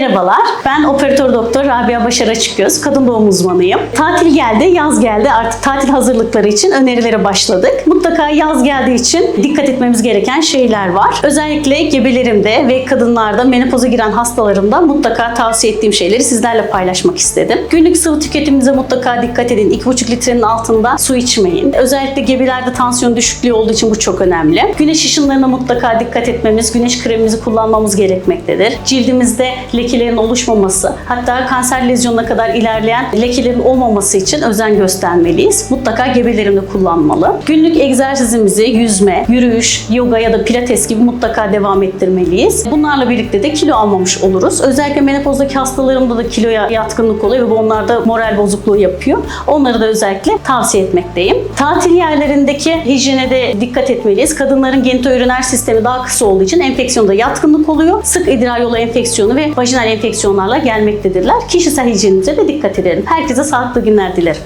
Merhabalar, ben operatör doktor Rabia Başar Açıkgöz, kadın doğum uzmanıyım. Tatil geldi, yaz geldi. Artık tatil hazırlıkları için önerilere başladık. Mutlaka yaz geldiği için dikkat etmemiz gereken şeyler var. Özellikle gebelerimde ve kadınlarda menopoza giren hastalarımda mutlaka tavsiye ettiğim şeyleri sizlerle paylaşmak istedim. Günlük sıvı tüketimimize mutlaka dikkat edin. 2,5 litrenin altında su içmeyin. Özellikle gebelerde tansiyon düşüklüğü olduğu için bu çok önemli. Güneş ışınlarına mutlaka dikkat etmemiz, güneş kremimizi kullanmamız gerekmektedir. Cildimizde lekelerin oluşmaması, hatta kanser lezyonuna kadar ilerleyen lekelerin olmaması için özen göstermeliyiz. Mutlaka gebelerimde kullanmalı. Günlük egzersizimizi yüzme, yürüyüş, yoga ya da pilates gibi mutlaka devam ettirmeliyiz. Bunlarla birlikte de kilo almamış oluruz. Özellikle menopozdaki hastalarımda da kiloya yatkınlık oluyor ve onlarda moral bozukluğu yapıyor. Onları da özellikle tavsiye etmekteyim. Tatil yerlerindeki hijyene de dikkat etmeliyiz. Kadınların genitoüriner sistemi daha kısa olduğu için enfeksiyonda yatkınlık oluyor. Sık idrar yolu enfeksiyonu ve vajinal enfeksiyonlarla gelmektedirler. Kişisel hijyenimize de dikkat edelim. Herkese sağlıklı günler dilerim.